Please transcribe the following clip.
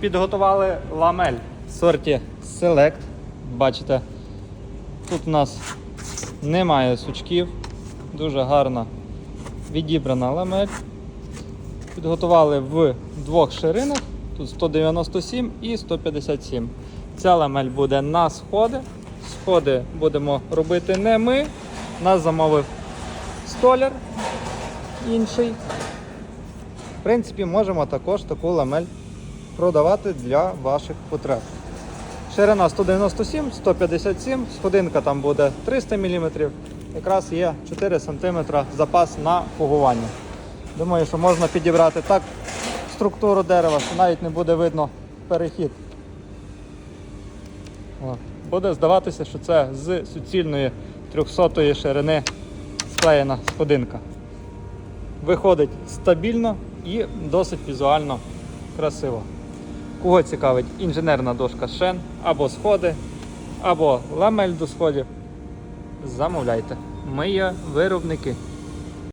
Підготували ламель в сорті Select. Бачите, тут у нас немає сучків. Дуже гарна відібрана ламель. Підготували в двох ширинах. Тут 197 і 157. Ця ламель буде на сходи. Сходи будемо робити не ми. Нас замовив столяр інший. В принципі, можемо також таку ламель продавати для ваших потреб. Ширина 197, 157, сходинка там буде 300 мм. Якраз є 4 см запас на фугування. Думаю, що можна підібрати так структуру дерева, що навіть не буде видно перехід. Буде здаватися, що це з суцільної 300 ширини склеєна сходинка. Виходить стабільно і досить візуально красиво. Кого цікавить інженерна дошка Шен або сходи, або ламель до сходів, замовляйте. Ми є виробники.